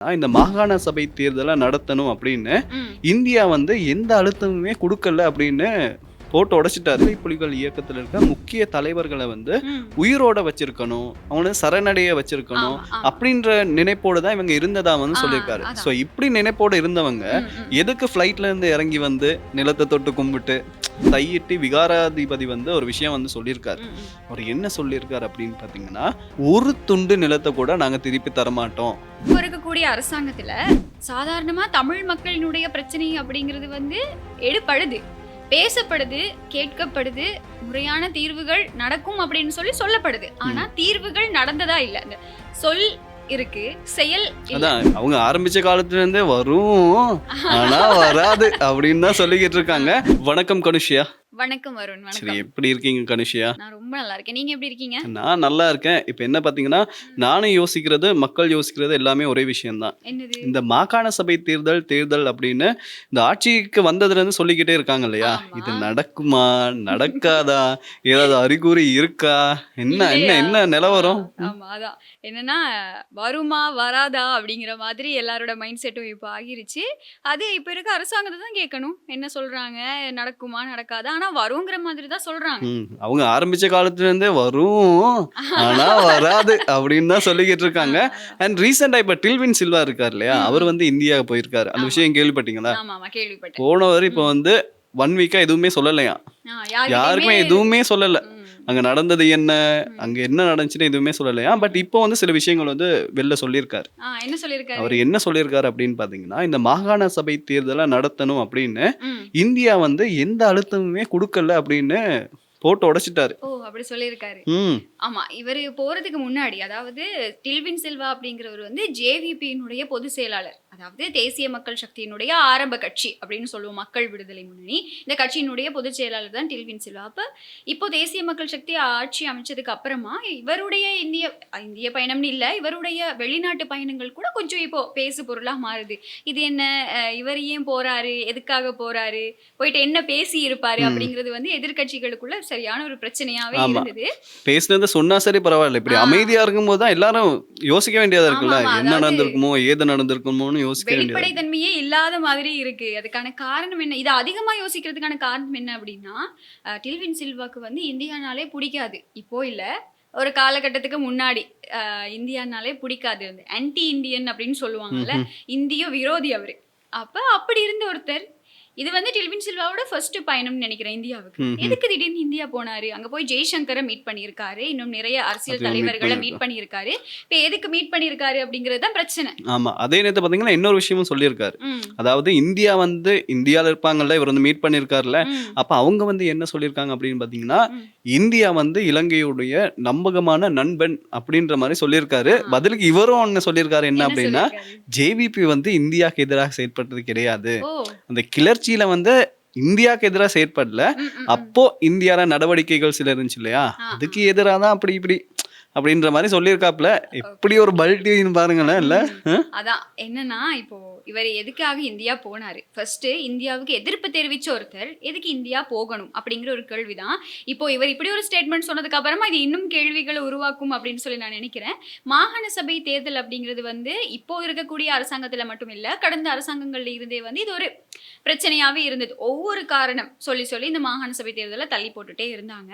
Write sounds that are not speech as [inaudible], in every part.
இந்த மாகாண சபை தேர்தலை நடத்தணும் அப்படின்னு. இந்தியா வந்து எந்த அழுத்தமுமே கொடுக்கல அப்படின்னு போட்டு உடைச்சிட்டாரு புலிகள் இயக்கத்தில் இருக்க முக்கிய தலைவர்களை வந்து. உயிரோட வச்சிருக்கணும் அவங்கள சரணடைய வச்சிருக்கணும். அப்படின்ற நினைப்போடு தான் இவங்க இருந்ததா வந்து சொல்லியிருக்காரு. ஸோ இப்படி நினைப்போடு இருந்தவங்க. எதுக்கு ஃப்ளைட்ல இருந்து இறங்கி வந்து நிலத்தை தொட்டு கும்பிட்டு தையிட்டு விகாராதிபதி வந்து ஒரு விஷயம் வந்து சொல்லியிருக்காரு. அவர் என்ன சொல்லியிருக்காரு அப்படின்னு பார்த்தீங்கன்னா ஒரு துண்டு நிலத்தை கூட நாங்கள் திருப்பி தரமாட்டோம் இப்போ இருக்கக்கூடிய அரசாங்கத்துல சாதாரணமா தமிழ் மக்களினுடைய பிரச்சனை அப்படிங்கிறது வந்து எடுபடுது பேசப்படுது கேட்கப்படுது முறையான தீர்வுகள் நடக்கும் அப்படின்னு சொல்லி சொல்லப்படுது. ஆனா தீர்வுகள் நடந்ததா இல்ல. அந்த சொல் இருக்கு செயல். அதான் அவங்க ஆரம்பிச்ச காலத்துல இருந்தே வரும். ஆனா வராது அப்படின்னு தான் சொல்லிக்கிட்டு இருக்காங்க. வணக்கம் கனுஷியா. வணக்கம் வருண் சரி வணக்கம் எப்படி இருக்கீங்க கனுஷியா? நான் ரொம்ப நல்லா இருக்கேன். நீங்க எப்படி இருக்கீங்க? நான் நல்லா இருக்கேன். இப்போ என்ன பார்த்தீங்கன்னா நானும் யோசிக்கிறது மக்கள் யோசிக்கிறது எல்லாமே ஒரே விஷயம்தான். என்னது? இந்த மாகாண சபை தேர்தல் தேர்தல் அப்படின்னு இந்த ஆட்சிக்கு வந்ததுல இருந்து சொல்லிக்கிட்டே இருக்காங்க இல்லையா? ஆமா. இது நடக்குமா? நடக்காதா? ஏதாவது அறிகுறி இருக்கா? என்ன என்ன இல்லையா? என்ன நிலவரம்? ஆமா அதான். என்னன்னா வருமா வராதா அப்படிங்கிற மாதிரி எல்லாரோட மைண்ட் செட்டும் இப்போ ஆகிருச்சு. அது இப்போ இருக்க அரசாங்கத்தை தான் கேட்கணும். என்ன சொல்றாங்க? நடக்குமா நடக்காதா? ஆனா வருங்கிற மாதிரி தான் சொல்றாங்க. அவங்க ஆரம்பிச்ச காலத்துல இருந்தே வரும் ஆனா வராது அப்படின்னு தான் சொல்லிக்கிட்டு இருக்காங்க. அண்ட் ரீசெண்டா இப்ப டில்வின் சில்வா இருக்கார் இல்லையா. அவர் வந்து இந்தியா போயிருக்காரு. அந்த. விஷயம் கேள்விப்பட்டீங்களா? போனவர் இப்போ வந்து ஒன் வீக்கா எதுவுமே சொல்லலையா யாருக்குமே எதுவுமே சொல்லல. அங்க நடந்தது என்ன. அங்க என்ன நடந்துச்சுன்னு எதுவுமே சொல்லலையா பட் இப்போ வந்து சில விஷயங்கள் வந்து வெளில சொல்லியிருக்காரு. என்ன சொல்லியிருக்காரு? அவர் என்ன சொல்லியிருக்காரு அப்படின்னு பாத்தீங்கன்னா இந்த மாகாண சபை தேர்தலை நடத்தணும் அப்படின்னு. இந்தியா வந்து எந்த அழுத்தமுமே கொடுக்கல அப்படின்னு போட்டு உடைச்சிட்டாரு. ஓ அப்படி சொல்லியிருக்காரு. ம். ஆமா இவர் போறதுக்கு முன்னாடி அதாவது டில்வின் சில்வா அப்படிங்கிறவர் வந்து ஜேவிபியினுடைய பொதுச் செயலாளர். அதாவது தேசிய மக்கள் சக்தியினுடைய ஆரம்ப கட்சி அப்படின்னு சொல்லுவோம் மக்கள் விடுதலை முன்னணி. இந்த கட்சியினுடைய பொதுச் செயலாளர் தான் டில்வின் சில்வா. அப்ப இப்போ தேசிய மக்கள் சக்தி ஆட்சி அமைச்சதுக்கு அப்புறமா இவருடைய இந்திய இந்திய பயணம்னு இல்ல இவருடைய வெளிநாட்டு பயணங்கள் கூட கொஞ்சம் இப்போ பேசு பொருளா மாறுது. இது என்ன இவர் ஏன் போறாரு? எதுக்காக போறாரு? போயிட்டு என்ன பேசி இருப்பாரு. அப்படிங்கிறது வந்து எதிர்க்கட்சிகளுக்குள்ள சரியான ஒரு பிரச்சனையாவே. இருந்தது. பேசுனது சொன்னா சரி பரவாயில்ல. இப்படி. அமைதியா இருக்கும்போது தான் எல்லாரும் யோசிக்க வேண்டியதா இருக்குல்ல? ஆமா, ஆமா, என்ன அதாவது நடந்திருக்குமோ ஏது நடந்திருக்குமோன்னு யோசிக்க வேண்டியதா வெளிப்படை இருக்கு. தன்மையே இல்லாத மாதிரி இருக்கு. அதுக்கான காரணம் என்ன? இது அதிகமா யோசிக்கிறதுக்கான காரணம் என்ன அப்படின்னா அஹ், டில்வின் சில்வாக்கு வந்து இந்தியானாலே பிடிக்காது. இப்போ இல்ல. ஒரு காலகட்டத்துக்கு முன்னாடி அஹ், இந்தியானாலே பிடிக்காது ஆன்டி இந்தியன் அப்படின்னு சொல்லுவாங்கல்ல. ம்ஹும். இந்திய விரோதி அவரு. அப்ப அப்படி இருந்த ஒருத்தர் இது வந்து டில்வின் சில்வாவோட ஃபர்ஸ்ட் பயணம்னு நினைக்கிறேன் இந்தியாவுக்கு. எதுக்கு திடீர்னு இந்தியா போனாரு? அங்க போய் ஜெய்சங்கரை மீட் பண்ணியிருக்காரு. இன்னும் நிறைய அரசியல் தலைவர்களை மீட் பண்ணியிருக்காரு. இப்ப எதுக்கு மீட் பண்ணியிருக்காரு அப்படிங்கிறது தான் பிரச்சனை. ஆமா. அதே நேரத்தை பாத்தீங்கன்னா இன்னொரு விஷயமும் சொல்லியிருக்காரு. அதாவது இந்தியா வந்து இந்தியால இருப்பாங்கல்ல இவர் வந்து மீட் பண்ணியிருக்காருல்ல ம். அப்ப அவங்க வந்து என்ன சொல்லியிருக்காங்க அப்படின்னு பாத்தீங்கன்னா. இந்தியா வந்து இலங்கையுடைய நம்பகமான நண்பன் அப்படின்ற மாதிரி சொல்லியிருக்காரு. பதிலுக்கு இவரும் ஒண்ணு சொல்லியிருக்காரு. என்ன அப்படின்னா? ஜேவிபி வந்து இந்தியாவுக்கு எதிராக செயற்பட்டது கிடையாது. அந்த கிளர்ச்சியில வந்து இந்தியாவுக்கு எதிராக செயற்படல. அப்போ இந்தியால நடவடிக்கைகள் சில இருந்துச்சு இல்லையா? அதுக்கு எதிராக தான் அப்படி இப்படி அப்படின்ற மாதிரி சொல்லியிருக்காப்ல எப்படி ஒரு பல்டின்னு பாருங்களேன் இல்ல. அதான் என்னன்னா இப்போ இவர் எதுக்காக இந்தியா போனாரு? ஃபர்ஸ்ட் இந்தியாவுக்கு எதிர்ப்பு தெரிவிச்ச ஒருத்தர் எதுக்கு இந்தியா போகணும் அப்படிங்கிற ஒரு கேள்விதான். இப்போ இவர் இப்படி ஒரு ஸ்டேட்மெண்ட் சொன்னதுக்கு அப்புறமா இது இன்னும் கேள்விகளை உருவாக்கும் அப்படின்னு சொல்லி நான் நினைக்கிறேன். மாகாண சபை தேர்தல் அப்படிங்கிறது வந்து இப்போ இருக்கக்கூடிய அரசாங்கத்துல மட்டும் இல்ல கடந்த அரசாங்கங்கள்ல இருந்தே வந்து இது ஒரு பிரச்சனையாவே இருந்தது. ஒவ்வொரு காரணம் சொல்லி சொல்லி இந்த மாகாண சபை தேர்தலை தள்ளி போட்டுட்டே இருந்தாங்க.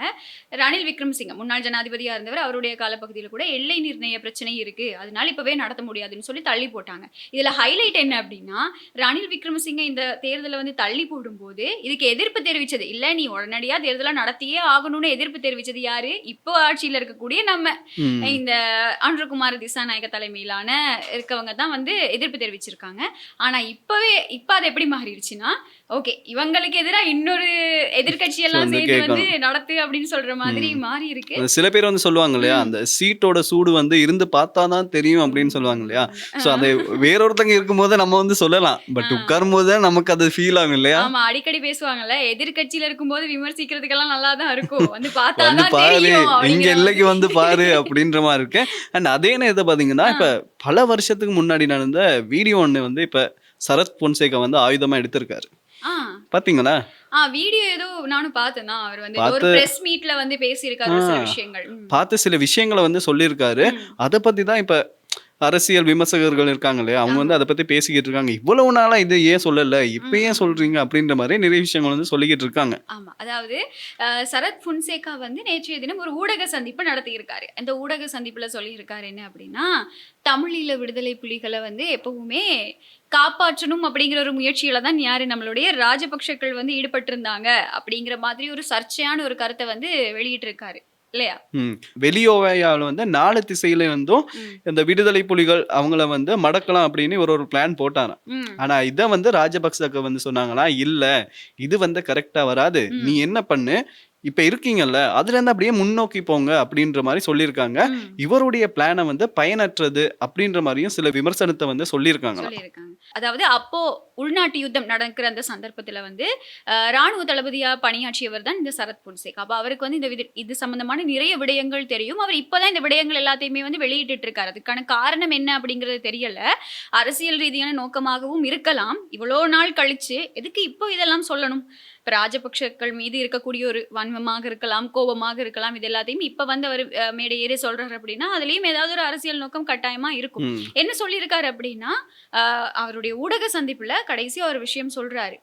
ரணில் விக்ரமசிங்க முன்னாள் ஜனாதிபதியா இருந்தவர் அவருடைய காலப்பகுதியில் கூட எல்லை நிர்ணய பிரச்சனை இருக்கு. அதனால இப்பவே நடத்த முடியாதுன்னு சொல்லி தள்ளி போட்டாங்க. இதுல ஹைலைட் என்ன அப்படின்னா ரணில் விக்ரமசிங்க இந்த தேர்தலை வந்து தள்ளி போடும்போது இதுக்கு எதிர்ப்பு தெரிவிச்சது. இல்ல நீ உடனடியா தேர்தலை நடத்தியே ஆகணும்னு எதிர்ப்பு தெரிவிச்சது யாரு? இப்போ ஆட்சியில இருக்கக்கூடிய நம்ம. இந்த ஆண்ட்ரகுமார் திசாநாயக தலைமையிலான இருக்கவங்க தான் வந்து எதிர்ப்பு தெரிவிச்சிருக்காங்க. ஆனா இப்பவே இப்ப அது எப்படி மாறிடுச்சுன்னா ஓகே இவங்களுக்கு எதிரா இன்னொரு எதிர்க்கட்சி எல்லாம் சேர்ந்து வந்து நடத்து அப்படின்னு சொல்ற மாதிரி மாறி இருக்கு. சில பேர் வந்து சொல்லுவாங்க இல்லையா அந்த சீட்டோட சூடு வந்து இருந்து பார்த்தா தான் தெரியும் அப்படின்னு சொல்லுவாங்க இல்லையா. சோ அதை வேறொருத்தங்க இருக்கும்போது நம்ம வந்து சொல்லலாம். பட். உட்காரும் போது நமக்கு அது ஃபீல் ஆகும் இல்லையா. ஆமா அடிக்கடி பேசுவாங்கல்ல எதிர்க்கட்சியில இருக்கும்போது விமர்சிக்கிறதுக்கெல்லாம் நல்லா தான் இருக்கும். [laughs] வந்து பார்த்தா வந்து பாரு அப்படிங்கிற எல்லைக்கு. வந்து பாரு அப்படின்ற மாதிரி இருக்கு. அண்ட் அதே நேரத்தை பாத்தீங்கன்னா இப்ப பல வருஷத்துக்கு முன்னாடி நடந்த வீடியோ ஒண்ணு வந்து இப்ப சரத் பொன்சேகா வந்து ஆயுதமா எடுத்திருக்காரு. பாத்தீங்களா ஆ வீடியோ ஏதோ நானும் பார்த்தேன் தான் அவர் வந்து ஒரு பிரஸ் மீட்ல வந்து பேசியிருக்காரு சில. விஷயங்கள். பார்த்து சில விஷயங்களை வந்து சொல்லியிருக்காரு. அதை பத்தி தான் இப்ப அரசியல் விமர்சகர்கள் இருக்காங்க இல்லையா அவங்க வந்து அதை பத்தி பேசிக்கிட்டு இருக்காங்க. இவ்வளவு நாளா இது ஏன் சொல்லல? இப்ப ஏன் சொல்றீங்க? அப்படின்ற மாதிரி நிறைய விஷயங்கள் வந்து சொல்லிக்கிட்டு இருக்காங்க. ஆமா. அதாவது சரத் புன்சேகா வந்து நேற்றைய தினம் ஒரு ஊடக சந்திப்பு நடத்தியிருக்காரு. அந்த ஊடக சந்திப்புல சொல்லியிருக்காரு என்ன அப்படின்னா தமிழீழ விடுதலை புலிகளை வந்து எப்பவுமே காப்பாற்றணும் அப்படிங்கிற ஒரு முயற்சியில தான் யாரு நம்மளுடைய ராஜபக்ஷக்கள் வந்து ஈடுபட்டிருந்தாங்க அப்படிங்கிற மாதிரி ஒரு சர்ச்சையான ஒரு கருத்தை வந்து வெளியிட்டு இருக்காரு இல்லையா வெளியோவையால வந்து நாலு திசையில இருந்தும். இந்த விடுதலை புலிகள் அவங்கள வந்து மடக்கலாம் அப்படின்னு ஒரு ஒரு பிளான் போட்டாராம். ஆனா இத வந்து ராஜபக்சக வந்து சொன்னாங்களா இல்ல இது வந்து கரெக்டா வராது. நீ என்ன பண்ணு இப்ப இருக்கீங்கல்ல அதுல இருந்து அப்படியே முன்னோக்கி போங்க அப்படின்ற மாதிரி சொல்லியிருக்காங்க. இவருடைய பிளானை வந்து பயனற்றது அப்படின்ற மாதிரியும் சில விமர்சனத்தை வந்து சொல்லியிருக்காங்க. அதாவது அப்போ உள்நாட்டு யுத்தம் நடக்கிற அந்த சந்தர்ப்பத்துல வந்து ராணுவ தளபதியா பணியாற்றியவர் தான் இந்த சரத் பொன்சேகா. அப்ப அவருக்கு வந்து இந்த இது சம்பந்தமான நிறைய விடயங்கள் தெரியும். அவர் இப்பதான் இந்த விடயங்கள் எல்லாத்தையுமே வந்து வெளியிட்டு இருக்காரு அதுக்கான காரணம் என்ன அப்படிங்கிறது தெரியல. அரசியல் ரீதியான நோக்கமாகவும் இருக்கலாம். இவ்வளோ நாள் கழிச்சு எதுக்கு இப்போ இதெல்லாம் சொல்லணும்? இப்ப ராஜபக்ஷக்கள் மீது இருக்கக்கூடிய ஒரு வன்மமாக இருக்கலாம் கோபமாக இருக்கலாம் இது எல்லாத்தையும் இப்ப வந்து அவர் மேடை ஏறி சொல்றாரு அப்படின்னா அதுலயும் ஏதாவது ஒரு அரசியல் நோக்கம் கட்டாயமா இருக்கும். என்ன சொல்லியிருக்காரு அப்படின்னா அவருடைய ஊடக சந்திப்புல கடைசியா ஒரு விஷயம் சொல்றாரு.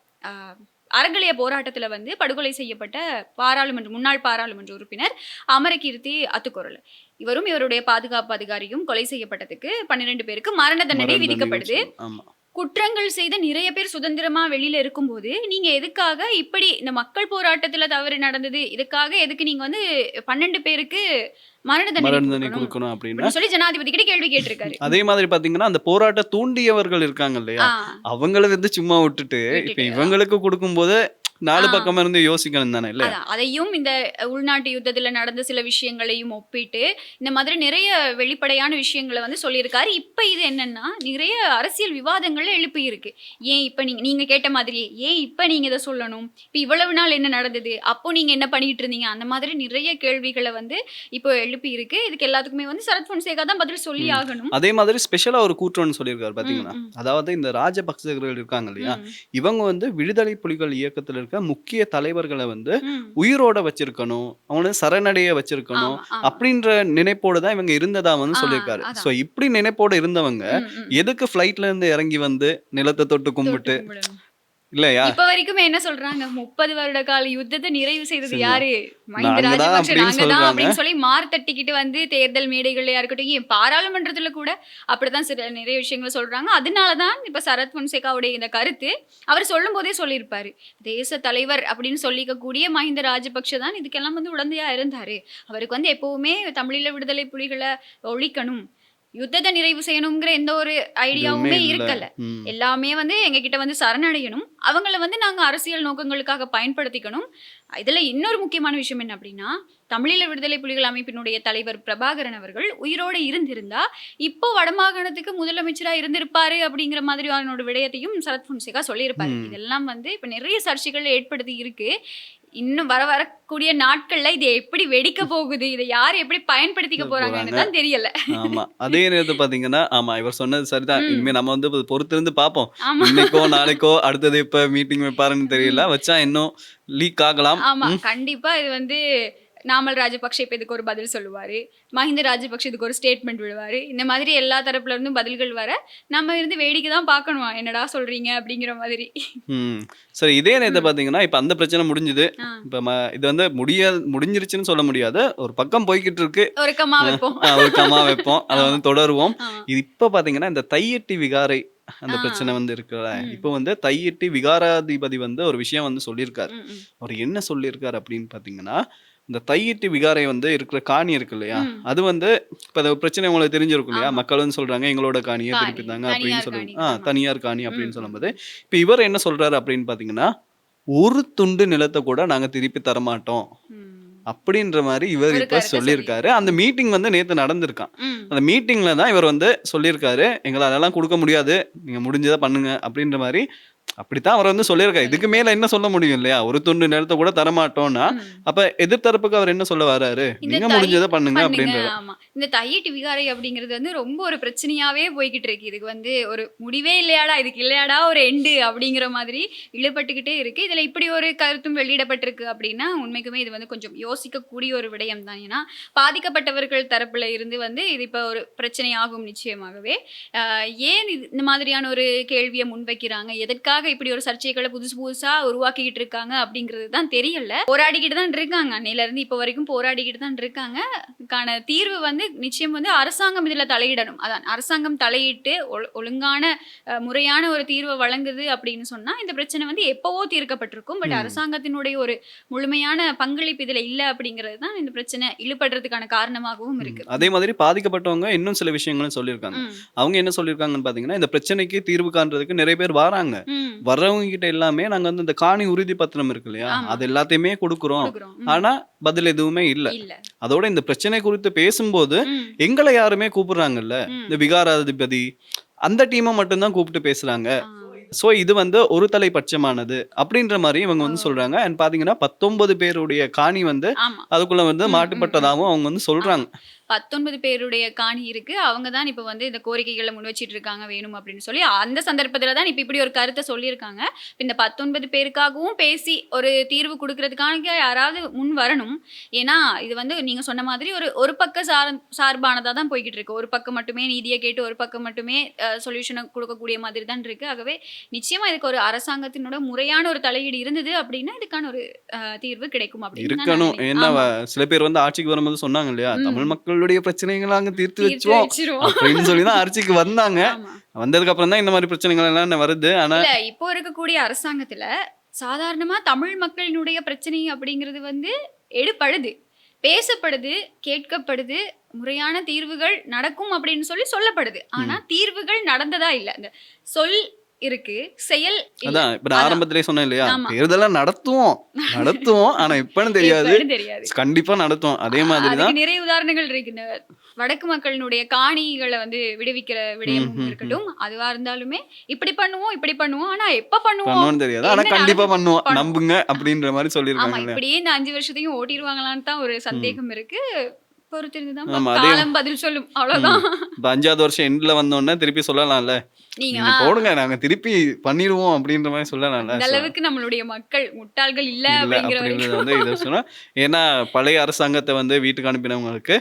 அறங்கலிய போராட்டத்துல வந்து படுகொலை செய்யப்பட்ட பாராளுமன்ற முன்னாள் பாராளுமன்ற உறுப்பினர் அமரகீர்த்தி அத்துக்குரல். இவரும் இவருடைய பாதுகாப்பு அதிகாரியும் கொலை செய்யப்பட்டதுக்கு பன்னிரெண்டு பேருக்கு மரண தண்டனை விதிக்கப்படுது. குற்றங்கள் செய்த நிறைய பேர் சுதந்திரமா வெளியில இருக்கும்போது நீங்க எதுக்காக இப்படி இந்த மக்கள் போராட்டத்துல தவறு நடந்தது? இதுக்காக எதுக்கு நீங்க வந்து பன்னெண்டு பேருக்கு மரண தண்டனை கொடுக்கணும்? அப்படின்னா சொல்லி ஜனாதிபதி கிட்ட கேள்வி கேட்டிருக்காரு. அதே மாதிரி பாத்தீங்கன்னா அந்த போராட்ட தூண்டியவர்கள் இருக்காங்க இல்லையா? அவங்கள வந்து சும்மா விட்டுட்டு இப்ப இவங்களுக்கு கொடுக்கும்போது நாலு. பக்கமா இருந்து யோசிக்கணும் தானே இல்ல அதையும் இந்த உள்நாட்டு யுத்தத்துல நடந்த சில விஷயங்களையும் ஒப்பிட்டு இந்த மாதிரி நிறைய வெளிப்படையான விஷயங்களை வந்து சொல்லியிருக்காரு. இப்ப இது என்னன்னா நிறைய அரசியல் விவாதங்கள்ல எழுப்பி இருக்கு. ஏன் இப்ப நீங்க நீங்க கேட்ட மாதிரி ஏன் இப்ப நீங்க இதை சொல்லணும்? இப்ப இவ்வளவு நாள் என்ன நடந்தது? அப்போ நீங்க என்ன பண்ணிட்டு இருந்தீங்க? அந்த மாதிரி நிறைய கேள்விகளை வந்து இப்போ எழுப்பி இருக்கு. இதுக்கு எல்லாத்துக்குமே வந்து சரத் பொன்சேகா தான் பதில் சொல்லி. ஆகணும். அதே மாதிரி ஸ்பெஷலா ஒரு கூற்றம்னு சொல்லியிருக்காரு பாத்தீங்கன்னா. அதாவது இந்த ராஜபக்சர்கள் இருக்காங்க இல்லையா? இவங்க வந்து விடுதலை புலிகள் இயக்கத்துல இருக்க முக்கிய தலைவர்களை வந்து. உயிரோட வச்சிருக்கணும் அவனை சரணடைய வச்சிருக்கணும். அப்படின்ற நினைப்போட தான் இவங்க இருந்ததா வந்து சொல்லியிருக்காரு. சோ இப்படி நினைப்போட இருந்தவங்க. எதுக்கு ஃபிளைட்ல இருந்து இறங்கி வந்து நிலத்தை தொட்டு கும்பிட்டு. இல்லையா? இப்ப வரைக்குமே என்ன சொல்றாங்க? முப்பது வருட கால யுத்தத்தை நிறைவு செய்தது. யாரு? மஹிந்த ராஜபக்ஷ நாங்க தான். அப்படின்னு சொல்லி மார் தட்டிக்கிட்டு வந்து தேர்தல் மேடைகள்லயா இருக்கட்டும் ஏன் பாராளுமன்றத்துல கூட அப்படிதான் சில நிறைய விஷயங்களை சொல்றாங்க. அதனாலதான் இப்ப சரத் பொன்சேகாவுடைய இந்த கருத்து அவர் சொல்லும் போதே சொல்லியிருப்பாரு. தேச தலைவர் அப்படின்னு சொல்லிக்கக்கூடிய மஹிந்த ராஜபக்ஷ தான் இதுக்கெல்லாம் வந்து உடந்தையா இருந்தாரு. அவருக்கு வந்து எப்பவுமே தமிழீழ விடுதலை புலிகளை ஒழிக்கணும். யுத்தத்தை நிறைவு செய்யணுங்கிற எந்த ஒரு ஐடியாவுமே. இருக்கல. எல்லாமே வந்து எங்க கிட்ட வந்து சரணடையணும் அவங்கள வந்து நாங்க அரசியல் நோக்கங்களுக்காக பயன்படுத்திக்கணும் இதுல இன்னொரு முக்கியமான விஷயம் என்ன அப்படின்னா தமிழீழ விடுதலை புலிகள் அமைப்பினுடைய தலைவர் பிரபாகரன் அவர்கள் உயிரோட இருந்திருந்தா இப்போ வடமாகாணத்துக்கு முதலமைச்சரா இருந்திருப்பாரு அப்படிங்கிற மாதிரியான விடயத்தையும் சரத் பொன்சேகா சொல்லியிருப்பாரு. இதெல்லாம் வந்து இப்ப நிறைய சர்ச்சைகள் ஏற்படுத்தி இருக்கு இன்னும் வர வரக்கூடிய நாட்கள்ல இது எப்படி வெடிக்க போகுது? இதை யார் எப்படி பயன்படுத்திக்க போறாங்கன்னு தான் தெரியல. ஆமா. அதே நேரத்துல பாத்தீங்கன்னா ஆமா இவர் சொன்னது சரிதான். இனிமே நம்ம வந்து பொறுத்திருந்து பாப்போம். ஆமா. இன்னைக்கோ நாளைக்கோ அடுத்தது இப்ப மீட்டிங் வைப்பாருன்னு தெரியல. வச்சா இன்னும் லீக் ஆகலாம். ஆமா. கண்டிப்பா இது வந்து நாமல் ராஜபக்ஷ இப்ப இதுக்கு ஒரு பதில் சொல்லுவாரு. மஹிந்த ராஜபக்ஷ இதுக்கு ஒரு ஸ்டேட்மெண்ட் விடுவாரு. இந்த மாதிரி எல்லா தரப்புல இருந்தும் பதில்கள் வர நம்ம இருந்து வேடிக்கை தான் பார்க்கணும்? என்னடா சொல்றீங்க? அப்படிங்கிற மாதிரி. சரி இதே நேரத்தை பாத்தீங்கன்னா இப்ப அந்த பிரச்சனை முடிஞ்சுது. இப்ப இது வந்து முடிய முடிஞ்சிருச்சுன்னு சொல்ல முடியாது. ஒரு பக்கம் போய்கிட்டு இருக்கு. ஒரு கமா வைப்போம். ஒரு கமா வைப்போம். அதை வந்து தொடருவோம். இது இப்ப பாத்தீங்கன்னா இந்த தையட்டி விகாரை அந்த. பிரச்சனை வந்து இருக்குல்ல. இப்போ வந்து தையட்டி விகாராதிபதி வந்து ஒரு விஷயம் வந்து சொல்லியிருக்காரு. அவர் என்ன சொல்லியிருக்காரு அப்படின்னு பாத்தீங்கன்னா இந்த தையிட்டு விகாரை வந்து இருக்கிற காணி இருக்கு இல்லையா. அது வந்து இப்ப அந்த பிரச்சனை உங்களுக்கு தெரிஞ்சிருக்கும் இல்லையா ஆமா. மக்கள் வந்து சொல்றாங்க எங்களோட காணியை காணி, திருப்பி தாங்க அப்படின்னு சொல்லி ஆ. தனியார் காணி அப்படின்னு. சொல்லும்போது இப்ப இவர் என்ன சொல்றாரு அப்படின்னு பாத்தீங்கன்னா ஒரு துண்டு நிலத்தை கூட நாங்க திருப்பி தர மாட்டோம் ம். அப்படின்ற மாதிரி இவர் இப்ப சொல்லியிருக்காரு அந்த மீட்டிங் வந்து நேத்து நடந்திருக்கான். அந்த மீட்டிங்ல தான் இவர் வந்து சொல்லியிருக்காரு எங்களால எல்லாம் கொடுக்க முடியாது நீங்க முடிஞ்சதை பண்ணுங்க அப்படின்ற மாதிரி அப்படித்தான் அவர் வந்து சொல்லியிருக்காரு. இதுக்கு மேல என்ன சொல்ல முடியும் இல்லையா? ஒரு துண்டு நிலத்தை கூட தரமாட்டோம்னா. அப்ப எதிர்த்தரப்புக்கு அவர் என்ன சொல்ல வராரு? இந்த நீங்க முடிஞ்சதை பண்ணுங்க அப்படின்றது ஆமா. இந்த தையீட்டு விகாரை அப்படிங்கிறது வந்து ரொம்ப ஒரு பிரச்சனையாவே போய்கிட்டு இருக்கு. இதுக்கு வந்து ஒரு முடிவே இல்லையாடா இதுக்கு இல்லையாடா ஒரு எண்டு அப்படிங்கிற மாதிரி இழுபட்டுக்கிட்டே இருக்கு. இதுல இப்படி ஒரு கருத்தும் வெளியிடப்பட்டிருக்கு அப்படின்னா உண்மைக்குமே இது வந்து கொஞ்சம் யோசிக்கக்கூடிய ஒரு விடயம் தான். ஏன்னா பாதிக்கப்பட்டவர்கள் தரப்புல இருந்து வந்து இது இப்ப ஒரு பிரச்சனையாகும் நிச்சயமாகவே. ஆஹ் ஏன் இந்த மாதிரியான ஒரு கேள்வியை முன்வைக்கிறாங்க? எதற்காக இப்படி ஒரு சர்ச்சைகளை புதுசு புதுசா உருவாக்கிக்கிட்டு இருக்காங்க அப்படிங்கிறது தான் தெரியல. போராடிக்கிட்டு தான் இருக்காங்க. அன்னையில இருந்து இப்போ வரைக்கும் போராடிக்கிட்டு தான் இருக்காங்க. கான தீர்வு வந்து நிச்சயம் வந்து அரசாங்கம் இதுல தலையிடணும். அதான் அரசாங்கம் தலையிட்டு ஒழு- ஒழுங்கான முறையான ஒரு தீர்வை வழங்குது அப்படின்னு சொன்னா இந்த பிரச்சனை வந்து எப்பவோ தீர்க்கப்பட்டிருக்கும். பட். அரசாங்கத்தினுடைய ஒரு முழுமையான பங்களிப்பு இதுல இல்ல அப்படிங்கிறது தான் இந்த பிரச்சனை இழுபடுறதுக்கான காரணமாகவும் இருக்கு. அதே மாதிரி பாதிக்கப்பட்டவங்க இன்னும் சில விஷயங்களும் சொல்லியிருக்காங்க. அவங்க என்ன சொல்லியிருக்காங்கன்னு பாத்தீங்கன்னா இந்த பிரச்சனைக்கு தீர்வு காண்றதுக்கு நிறைய பேர் வராங்க. வர்றவங்க கிட்ட எல்லாமே நாங்க வந்து இந்த காணி உறுதி பத்திரம் இருக்கு இல்லையா. அது எல்லாத்தையுமே கொடுக்குறோம். ஆனா பதில் எதுவுமே இல்ல. அதோட இந்த பிரச்சனை குறித்து பேசும்போது எங்களை யாருமே கூப்பிடுறாங்கல்ல. இந்த விகாராதிபதி அந்த டீமை மட்டும்தான் கூப்பிட்டு பேசுறாங்க. சோ இது வந்து ஒரு தலைபட்சமானது அப்படின்ற மாதிரி இவங்க வந்து. சொல்றாங்க. அண்ட் பாத்தீங்கன்னா பத்தொன்பது பேருடைய காணி வந்து அதுக்குள்ள வந்து மாட்டுப்பட்டதாகவும் அவங்க வந்து சொல்றாங்க. பத்தொன்பது பேருடைய காணி இருக்கு. அவங்க தான் இப்ப வந்து இந்த கோரிக்கைகளை முன் வச்சிட்டு இருக்காங்க வேணும் அப்படின்னு சொல்லி அந்த சந்தர்ப்பத்துல தான் இப்ப இப்படி ஒரு கருத்தை சொல்லியிருக்காங்க. இந்த பத்தொன்பது பேருக்காகவும் பேசி ஒரு தீர்வு கொடுக்கறதுக்காக யாராவது முன் வரணும். ஏன்னா இது வந்து நீங்க சொன்ன மாதிரி ஒரு ஒரு பக்க சார் சார்பானதா தான் போய்கிட்டு இருக்கு ஒரு பக்கம் மட்டுமே நீதியை கேட்டு ஒரு பக்கம் மட்டுமே சொல்யூஷனை கொடுக்கக்கூடிய மாதிரி தான் இருக்கு. ஆகவே நிச்சயமா இதுக்கு ஒரு அரசாங்கத்தினோட முறையான ஒரு தலையீடு இருந்தது அப்படின்னா இதுக்கான ஒரு தீர்வு கிடைக்கும் அப்படின்னு இருக்கணும். வ- சில பேர் வந்து ஆட்சிக்கு வரும்போது சொன்னாங்க இல்லையா. தமிழ் மக்களுடைய பிரச்சனைகளை அங்க தீர்த்து வச்சிருவோம். அப்படின்னு சொல்லி தான் ஆட்சிக்கு வந்தாங்க. வந்ததுக்கு அப்புறம் தான் இந்த மாதிரி பிரச்சனைகள் எல்லாம் வருது? ஆனா இப்போ இருக்கக்கூடிய அரசாங்கத்துல சாதாரணமா தமிழ் மக்களினுடைய பிரச்சனை அப்படிங்கிறது வந்து எடுபடுது. பேசப்படுது கேட்கப்படுது முறையான தீர்வுகள் நடக்கும் அப்படின்னு சொல்லி சொல்லப்படுது. ஆனா தீர்வுகள் நடந்ததா இல்ல. இந்த சொல் இருக்கு. செயல். அதான் இப்ப நான். ஆரம்பத்திலே சொன்னேன் இல்லையா. தேர்தலை நடத்துவோம். நடத்துவோம். ஆனா [laughs] இப்பன்னு தெரியாது. கண்டிப்பா நடத்துவோம். அதே மாதிரி தான் அதுக்கு நிறைய உதாரணங்கள் இருக்கு. வடக்கு மக்களினுடைய காணிகளை வந்து விடுவிக்கிற விடயமும் ம், ம், இருக்கட்டும் அதுவா இருந்தாலுமே இப்படி பண்ணுவோம் இப்படி பண்ணுவோம். ஆனா எப்ப பண்ணுவோம்? தெரியாது. ஆனா கண்டிப்பா? பண்ணுவோம். நம்புங்க அப்படின்ற மாதிரி இல்லையா? இப்படியே இந்த அஞ்சு வருஷத்தையும் ஓட்டிடுவாங்களான்னு தான் ஒரு சந்தேகம் இருக்கு. பொறுத்திருந்துதான் ஆமா, பார்ப்போம். அதே- காலம் பதில் சொல்லும். அவ்வளவுதான். இப்ப அஞ்சாவது வருஷம் எண்ட்ல வந்தோடனே திருப்பி சொல்லலாம்ல. நீங்க போடுங்க நாங்க திருப்பி பண்ணிடுவோம் அப்படின்ற மாதிரி சொல்லலாம்ல. அளவுக்கு நம்மளுடைய மக்கள் முட்டாள்கள் இல்ல இல்ல அப்படிங்கிற அப்படின்றது வரைக்கும். வந்து இதை சொன்னா ஏன்னா பழைய அரசாங்கத்தை வந்து வீட்டுக்கு அனுப்பினவங்களுக்கு.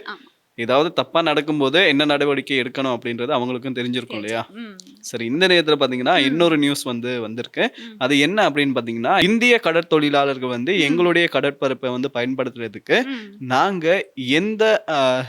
ஏதாவது தப்பா நடக்கும்போது என்ன நடவடிக்கை எடுக்கணும் அப்படின்றது அவங்களுக்கும் தெரிஞ்சிருக்கும் இல்லையா சரி இந்த நேரத்துல பாத்தீங்கன்னா ம். இன்னொரு நியூஸ் வந்து வந்திருக்கு. அது என்ன அப்படின்னு பாத்தீங்கன்னா இந்திய கடற்தொழிலாளர்கள் வந்து. எங்களுடைய கடற்பரப்பை வந்து பயன்படுத்துறதுக்கு. நாங்க எந்த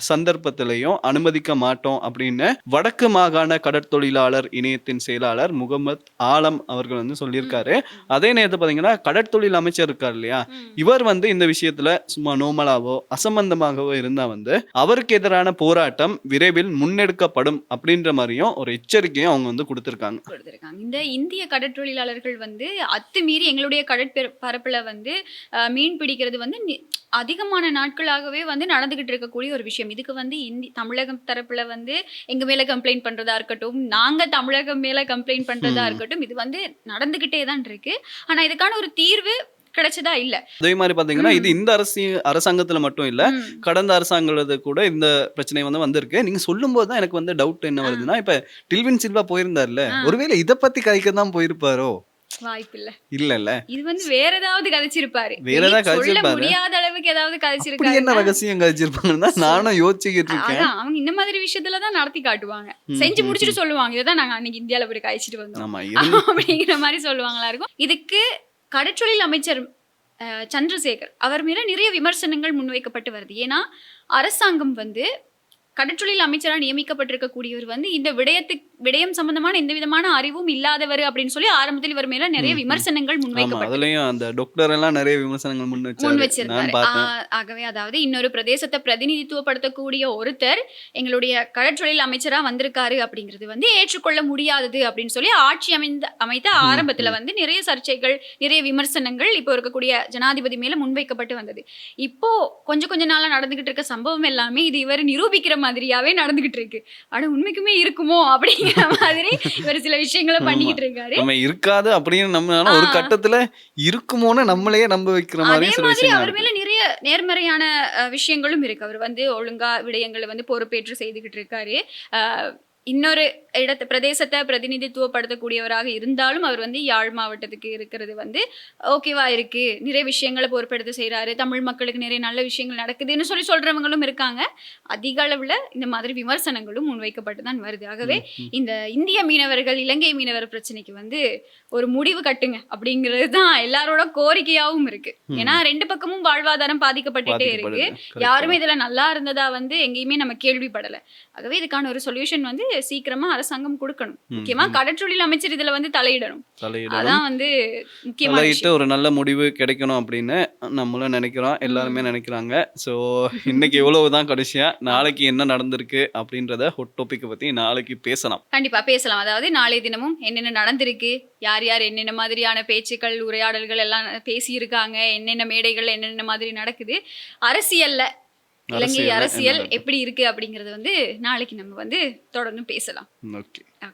சந்தர்ப்பத்திலையும் அனுமதிக்க மாட்டோம் அப்படின்னு வடக்கு மாகாண கடற்தொழிலாளர் இணையத்தின் செயலாளர் முகமது ஆலம் அவர்கள் வந்து சொல்லியிருக்காரு அதே நேரத்தில் பாத்தீங்கன்னா கடற்தொழில் அமைச்சர் இருக்கார் இல்லையா. இவர் வந்து இந்த விஷயத்துல சும்மா நோமலாவோ அசம்பந்தமாகவோ இருந்தா வந்து அவருக்கு எதிரான போராட்டம் விரைவில் முன்னெடுக்கப்படும் அப்படின்ற மாதிரியும் ஒரு எச்சரிக்கையும் அவங்க வந்து கொடுத்திருக்காங்க. கொடுத்திருக்காங்க. இந்த இந்திய கடற்றொழிலாளர்கள் வந்து அத்துமீறி எங்களுடைய கடற்பரப்புல வந்து மீன் பிடிக்கிறது வந்து அதிகமான நாட்களாகவே வந்து நடந்துகிட்டு இருக்கக்கூடிய ஒரு விஷயம். இதுக்கு வந்து இந்தி தமிழகம் தரப்புல வந்து எங்க மேல கம்ப்ளைண்ட் பண்றதா இருக்கட்டும் நாங்க தமிழகம் மேல கம்ப்ளைண்ட் பண்றதா ம். இருக்கட்டும் இது வந்து நடந்துகிட்டே தான் இருக்கு. ஆனா இதுக்கான ஒரு தீர்வு கிடைச்சதா இல்ல. அதே மாதிரி பாத்தீங்கன்னா. இது இந்த அரசு அரசாங்கத்துல மட்டும் இல்ல. கடந்த அரசாங்கங்களது கூட இந்த பிரச்சனை வந்து வந்திருக்கு. நீங்க சொல்லும் போது தான் எனக்கு வந்து டவுட் என்ன வருதுன்னா இப்ப டில்வின் சில்வா போயிருந்தார்ல. ஒருவேளை இத பத்தி கதைக்க தான் போயிருப்பாரோ? வாய்ப்பில்ல. இல்ல இல்ல. இது வந்து வேற ஏதாவது கதைச்சிருப்பாரு. வேற ஏதாவது கதைச்சிருப்பாரு. முடியாத அளவுக்கு ஏதாவது கதைச்சிருக்காரு என்ன ரகசியம் கழிச்சிருப்பாங்கன்னு தான் நானும் யோசிச்சுக்கிட்டு இருக்கேன். அவங்க இந்த மாதிரி விஷயத்துல தான் நடத்தி காட்டுவாங்க. செஞ்சு முடிச்சுட்டு சொல்லுவாங்க. இதான் நாங்க அன்னைக்கு இந்தியால போய் காய்ச்சிட்டு வந்தோம். [laughs] அப்படிங்கிற மாதிரி சொல்லுவாங்களா இருக்கும். இதுக்கு கடற்றொழில் அமைச்சர் சந்திரசேகர் அவர் மீது நிறைய விமர்சனங்கள் முன்வைக்கப்பட்டு வருது. ஏன்னா அரசாங்கம் வந்து கடற்றொழில் அமைச்சராக நியமிக்கப்பட்டிருக்கக்கூடியவர் வந்து இந்த விடயத்துக்கு விடயம் சம்பந்தமான எந்த விதமான அறிவும் இல்லாதவர் அப்படின்னு சொல்லி ஆரம்பத்தில் இவர் மேல நிறைய. விமர்சனங்கள் ஆமா முன்வைக்கப்பட்டு அதுலயும் அந்த டாக்டர் எல்லாம் நிறைய விமர்சனங்கள் முன் முன் வச்சாரு வச்சிருந்தாரு ஆகவே அதாவது இன்னொரு பிரதேசத்தை பிரதிநிதித்துவப்படுத்தக்கூடிய ஒருத்தர் எங்களுடைய கடற்றொழில் அமைச்சரா வந்திருக்காரு அப்படிங்கிறது வந்து ஏற்றுக்கொள்ள முடியாதது அப்படின்னு சொல்லி ஆட்சி அமைந்த அமைத்த ஆரம்பத்துல வந்து நிறைய சர்ச்சைகள் நிறைய விமர்சனங்கள் இப்போ இருக்கக்கூடிய ஜனாதிபதி மேல முன்வைக்கப்பட்டு வந்தது. இப்போ கொஞ்சம் கொஞ்ச நாளா நடந்துகிட்டு இருக்க சம்பவம் எல்லாமே இது இவர் நிரூபிக்கிற மாதிரியாவே நடந்துகிட்டு இருக்கு. ஆனா உண்மைக்குமே இருக்குமோ அப்படிங்கிற அப்படிங்கிற மாதிரி இவர் சில விஷயங்களை பண்ணிக்கிட்டு இருக்காரு நம்ம இருக்காது அப்படின்னு நம்ம ஒரு. கட்டத்துல இருக்குமோன்னு நம்மளையே நம்ப வைக்கிற அதே மாதிரி சில மாதிரி அவர். மேல நிறைய நேர்மறையான விஷயங்களும் இருக்கு அவர் வந்து ஒழுங்கா விடயங்களை வந்து பொறுப்பேற்று செய்துகிட்டு இருக்காரு இன்னொரு இடத்து பிரதேசத்தை பிரதிநிதித்துவப்படுத்தக்கூடியவராக இருந்தாலும் அவர் வந்து யாழ் மாவட்டத்துக்கு இருக்கிறது வந்து ஓகேவா இருக்கு. நிறைய விஷயங்களை பொறுப்பெடுத்து செய்றாரு. தமிழ் மக்களுக்கு நிறைய நல்ல விஷயங்கள் நடக்குதுன்னு சொல்லி சொல்றவங்களும் இருக்காங்க. அதிக அளவுல இந்த மாதிரி விமர்சனங்களும் முன்வைக்கப்பட்டு தான் வருது. ஆகவே. இந்த இந்திய மீனவர்கள் இலங்கை மீனவர் பிரச்சனைக்கு வந்து ஒரு முடிவு கட்டுங்க அப்படிங்கிறது தான் எல்லாரோட கோரிக்கையாவும் இருக்கு. ஏன்னா ரெண்டு பக்கமும் வாழ்வாதாரம் பாதிக்கப்பட்டுட்டே இருக்கு. யாருமே இதுல நல்லா இருந்ததா வந்து எங்கேயுமே நம்ம கேள்விப்படல. ஆகவே இதுக்கான ஒரு சொல்யூஷன் வந்து சீக்கிரமா அரசாங்கம் கொடுக்கணும். முக்கியமா. கடற்றொழில் அமைச்சர் இதுல வந்து தலையிடணும். அதான் வந்து தலையிட்டு ஒரு நல்ல முடிவு கிடைக்கணும் அப்படின்னு நம்மளும் நினைக்கிறோம். எல்லாருமே நினைக்கிறாங்க. ஸோ இன்னைக்கு இவ்வளவுதான் கடைசியா. நாளைக்கு என்ன நடந்திருக்கு அப்படின்றத ஹொட் டாபிக் பத்தி நாளைக்கு பேசலாம். கண்டிப்பா பேசலாம். அதாவது நாளைய தினமும் என்னென்ன நடந்திருக்கு யார் யார் என்னென்ன மாதிரியான பேச்சுக்கள் உரையாடல்கள் எல்லாம் பேசியிருக்காங்க என்னென்ன மேடைகள் என்னென்ன மாதிரி நடக்குது அரசியல்ல இலங்கை அரசியல்? எப்படி இருக்கு அப்படிங்கறது வந்து நாளைக்கு நம்ம வந்து தொடர்ந்து பேசலாம் ஓகே